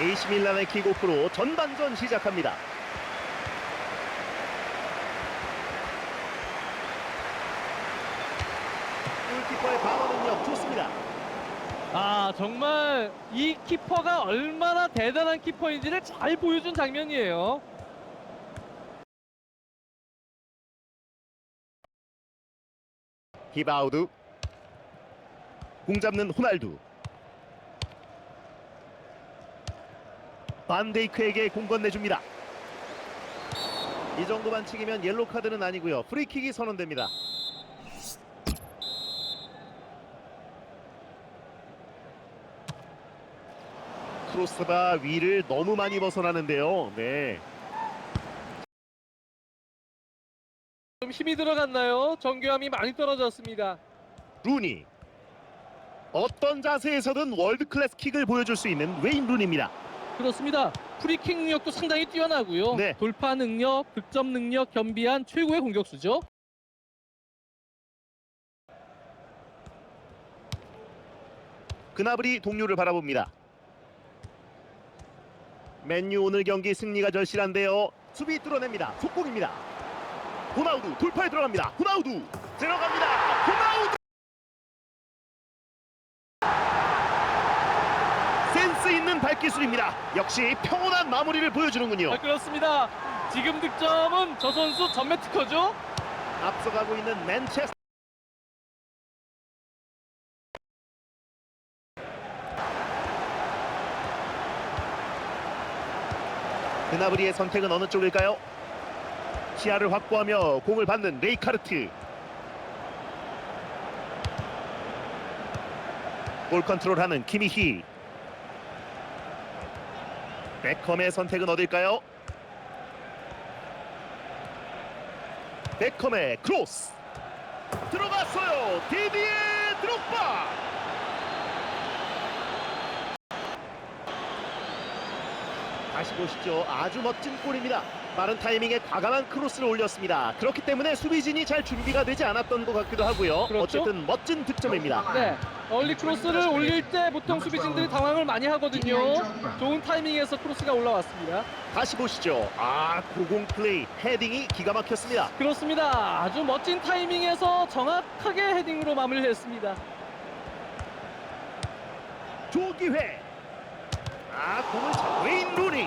AC 밀란의 킥오프로 전반전 시작합니다. 골키퍼의 방어 능력 좋습니다. 아 정말 이 키퍼가 얼마나 대단한 키퍼인지를 잘 보여준 장면이에요. 히바우드 공 잡는 호날두 반데이크에게 공 건네줍니다. 이 정도 반칙이면 옐로 카드는 아니고요. 프리킥이 선언됩니다. 크로스바 위를 너무 많이 벗어나는데요. 네. 좀 힘이 들어갔나요? 정교함이 많이 떨어졌습니다. 루니. 어떤 자세에서든 월드 클래스 킥을 보여줄 수 있는 웨인 루니입니다 그렇습니다. 프리킥 능력도 상당히 뛰어나고요. 네. 돌파 능력, 득점 능력 겸비한 최고의 공격수죠. 그나브리 동료를 바라봅니다. 맨유 오늘 경기 승리가 절실한데요. 수비 뚫어냅니다. 속공입니다. 호나우두 돌파에 들어갑니다. 호나우두 들어갑니다. 호나우두 센스 있는 발기술입니다. 역시 평온한 마무리를 보여주는군요. 아, 그렇습니다. 지금 득점은 저 선수 전매 특허죠. 앞서가고 있는 맨체스터 그나브리의 선택은 어느 쪽일까요? 시야를 확보하며 공을 받는 레이카르트 볼 컨트롤하는 키미히 베컴의 선택은 어딜까요? 베컴의 크로스. 들어갔어요. 디디에 드록바. 다시 보시죠. 아주 멋진 골입니다 빠른 타이밍에 과감한 크로스를 올렸습니다 그렇기 때문에 수비진이 잘 준비가 되지 않았던 것 같기도 하고요 그렇죠. 어쨌든 멋진 득점입니다 네. 얼리 크로스를 올릴 때 보통 수비진들이 당황을 많이 하거든요. 좋은 타이밍에서 크로스가 올라왔습니다. 다시 보시죠 아 고공 플레이 헤딩이 기가 막혔습니다 그렇습니다. 아주 멋진 타이밍에서 정확하게 헤딩으로 마무리했습니다. 조기회 아 공을 차 웨인 루니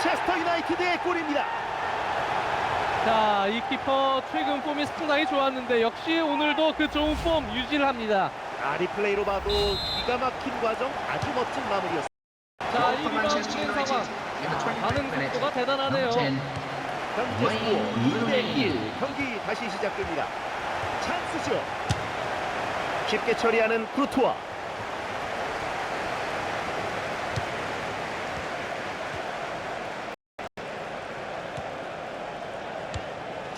맨체스터 유나이티드의 골입니다. 자, 이 키퍼 최근 폼이 상당히 좋았는데 역시 오늘도 그 좋은 폼 유지를 합니다. 아 리플레이로 봐도 기가 막힌 과정 아주 멋진 마무리였습니다. 자, 이 리바운드 된 상황. 반응 속도가 대단하네요. 현재 스코어 2대1 경기 다시 시작됩니다. 찬스죠. 쉽게 처리하는 크루토아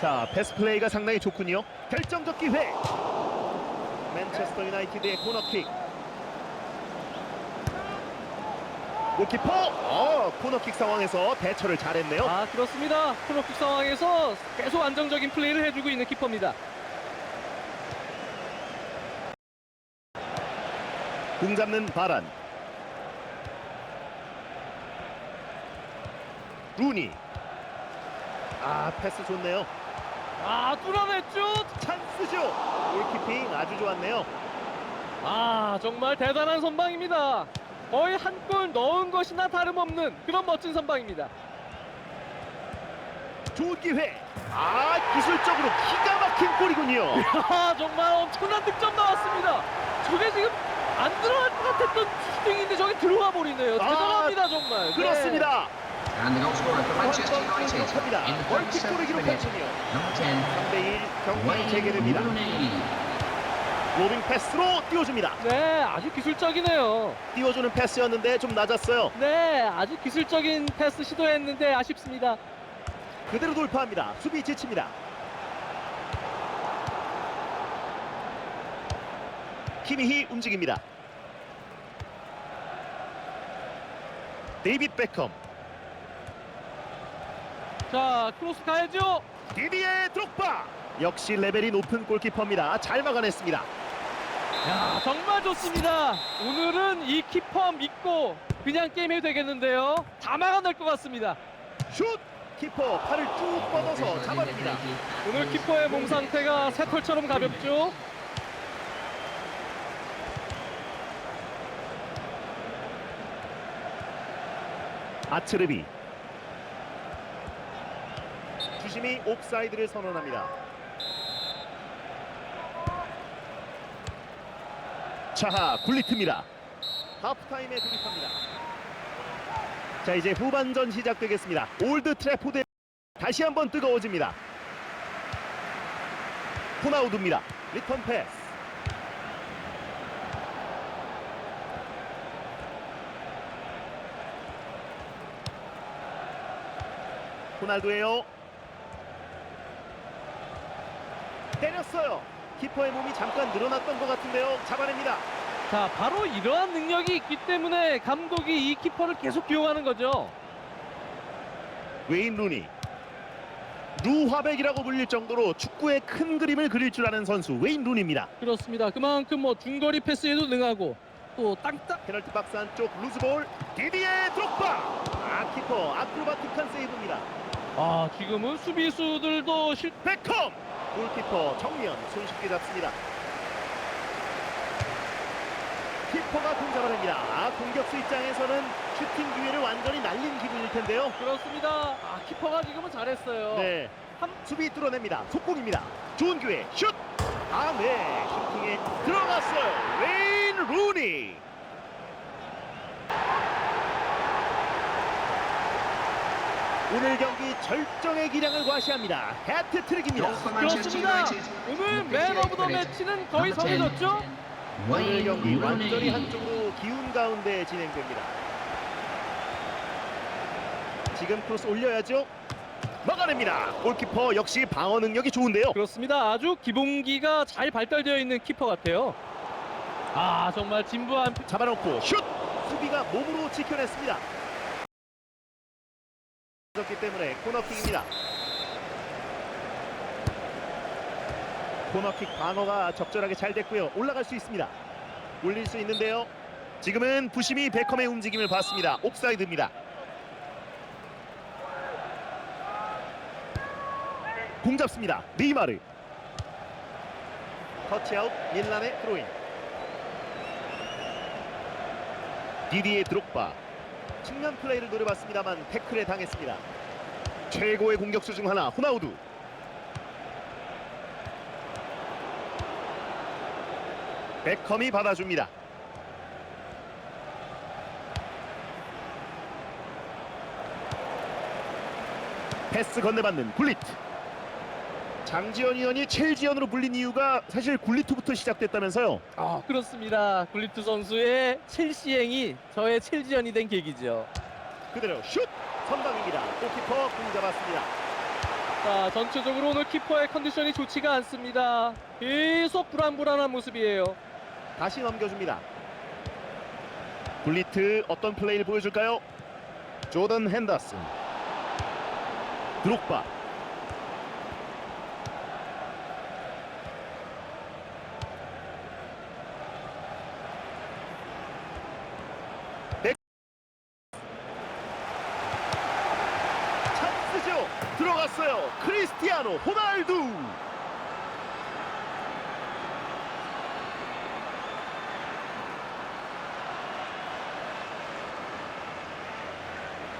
자 패스 플레이가 상당히 좋군요. 결정적 기회. 맨체스터 유나이티드의 코너킥. 골키퍼! 어 코너킥 상황에서 대처를 잘했네요. 아, 그렇습니다. 코너킥 상황에서 계속 안정적인 플레이를 해주고 있는 키퍼입니다. 공 잡는 바란. 루니 아 패스 좋네요 아, 뚫어냈죠. 찬스죠 골키핑 아주 좋았네요 아, 정말 대단한 선방입니다. 거의 한 골 넣은 것이나 다름없는 그런 멋진 선방입니다. 좋은 기회 아 기술적으로 기가 막힌 골이군요 아, 정말 엄청난 득점 나왔습니다. 저게 지금 안 들어갈 것 같았던 슈팅인데 저게 들어가 버리네요. 아, 대단합니다, 정말. 네. 그렇습니다 And the goal scorer for Manchester United in the 월킥골을 37th minute, number 10, 3대1 경기 Wayne 재개됩니다. Rooney. 로빙 패스로 띄워줍니다. 네, 아주 기술적이네요. 띄워주는 패스였는데 좀 낮았어요. 네, 아주 기술적인 패스 시도했는데 아쉽습니다. 그대로 돌파합니다. 수비 지칩니다. 키미히 움직입니다. 데이빗 베컴 자, 크로스 가야죠. 디디에 드록바 역시 레벨이 높은 골키퍼입니다 잘 막아냈습니다 야, 정말 좋습니다. 오늘은 이 키퍼 믿고 그냥 게임이 되겠는데요. 다 막아낼 것 같습니다. 슛! 키퍼 팔을 쭉 뻗어서 잡아냅니다. 오늘 키퍼의 몸 상태가 새털처럼 가볍죠. 아츠르비 주심이 옵사이드를 선언합니다. 자하 굴리트입니다. 하프타임에 돌입합니다. 자 이제 후반전 시작되겠습니다. 올드 트래포드 다시 한번 뜨거워집니다. 호나우두입니다. 리턴 패스. 호날두예요. 때렸어요. 키퍼의 몸이 잠깐 늘어났던 것 같은데요. 잡아냅니다. 자, 바로 이러한 능력이 있기 때문에 감독이 이 키퍼를 계속 기용하는 거죠. 웨인 루니. 루화백이라고 불릴 정도로 축구의 큰 그림을 그릴 줄 아는 선수 웨인 루니입니다. 그렇습니다. 그만큼 뭐 중거리 패스에도 능하고 또 땅땅 페널티 박스 안쪽 루즈볼 디디에 드록바. 아 키퍼 아크로바틱한 세이브입니다. 아, 지금은 수비수들도 실 베컴 골키퍼 정면 손쉽게 잡습니다. 키퍼가 공 잡아냅니다. 아, 공격수 입장에서는 슈팅 기회를 완전히 날린 기분일 텐데요. 그렇습니다. 아, 키퍼가 지금은 잘했어요. 네, 한 수비 뚫어냅니다. 속공입니다. 좋은 기회 슛. 아, 네, 슈팅에 들어갔어요. 웨인 루니. 오늘 경기 절정의 기량을 과시합니다. 해트트릭입니다. 그렇습니다. 오늘 맨 58th 오브 더. 매치는 거의 Number 10, 정해졌죠? 오늘 경기 완전히. 한쪽으로 기운 가운데 진행됩니다. 지금 크로스 올려야죠. 막아냅니다. 골키퍼 역시 방어 능력이 좋은데요. 그렇습니다. 아주 기본기가 잘 발달되어 있는 키퍼 같아요. 아, 정말 진부한 잡아놓고 슛! 수비가 몸으로 지켜냈습니다. 졌기 때문에 코너킥입니다. 코너킥 방어가 적절하게 잘 됐고요. 올라갈 수 있습니다. 올릴 수 있는데요. 지금은 부심이 베컴의 움직임을 봤습니다. 옵사이드입니다. 공 잡습니다. 네이마르. 터치아웃 밀란의 드로인. 디디에 드록바 측면 플레이를 노려봤습니다만 태클에 당했습니다. 최고의 공격수 중 하나 호나우두 베컴이 받아줍니다. 패스 건네받는 굴리트 장지현 의원이 첼지현으로 불린 이유가 사실 굴리트부터 시작됐다면서요. 아, 그렇습니다. 굴리트 선수의 첼시행이 저의 첼지연이 된 계기죠. 그대로 슛 선방입니다. 골키퍼 공 잡았습니다. 자, 전체적으로 오늘 키퍼의 컨디션이 좋지가 않습니다. 계속 불안불안한 모습이에요. 다시 넘겨줍니다. 굴리트 어떤 플레이를 보여줄까요? 조던 핸더슨 드록바 백- 찬스죠 들어갔어요 크리스티아노 호날두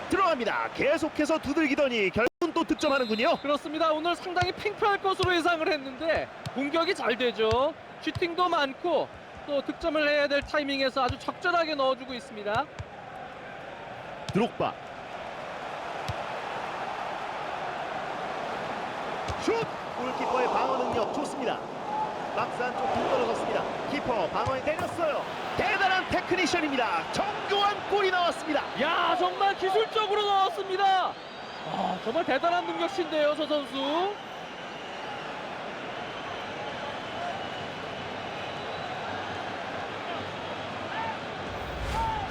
들어갑니다. 계속해서 두들기더니 결국은 또 득점하는군요. 그렇습니다. 오늘 상당히 팽팽할 것으로 예상을 했는데 공격이 잘 되죠. 슈팅도 많고 또 득점을 해야 될 타이밍에서 아주 적절하게 넣어주고 있습니다. 드록바 슛! 골키퍼의 방어 능력 좋습니다. 박스 안쪽 공 떨어졌습니다. 키퍼 방어에 때렸어요. 대단한 테크니션입니다. 정교한 골이 나왔습니다. 야 정말 기술적으로 넣었습니다. 아 정말 대단한 능력치인데요 저 선수.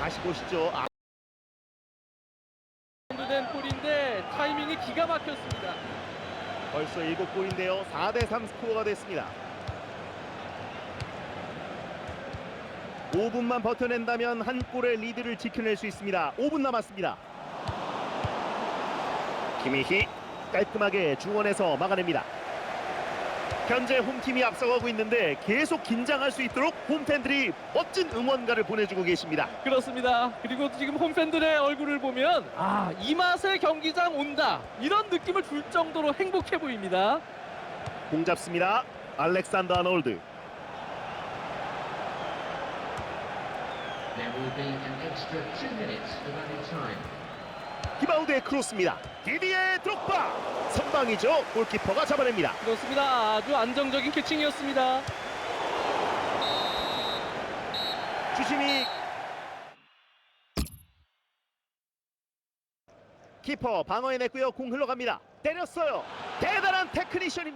다시 보시죠. 아, 된 골인데 타이밍이 기가 막혔습니다. 벌써 7골인데요. 4대3 스코어가 됐습니다. 5분만 버텨낸다면 한 골의 리드를 지켜낼 수 있습니다. 5분 남았습니다. 김희희 깔끔하게 중원에서 막아냅니다. 현재 홈팀이 앞서가고 있는데 계속 긴장할 수 있도록 홈팬들이 멋진 응원가를 보내주고 계십니다. 그렇습니다. 그리고 지금 홈팬들의 얼굴을 보면 아, 이 맛에 경기장 온다. 이런 느낌을 줄 정도로 행복해 보입니다. 공 잡습니다. 알렉산더 아놀드. 히바우드의 크로스입니다. 디디에 드록바 선방이죠. 골키퍼가 잡아냅니다. 그렇습니다. 아주 안정적인 캐칭이었습니다. 주심이 키퍼 방어해냈고요. 공 흘러갑니다. 때렸어요. 대단한 테크니션입니다.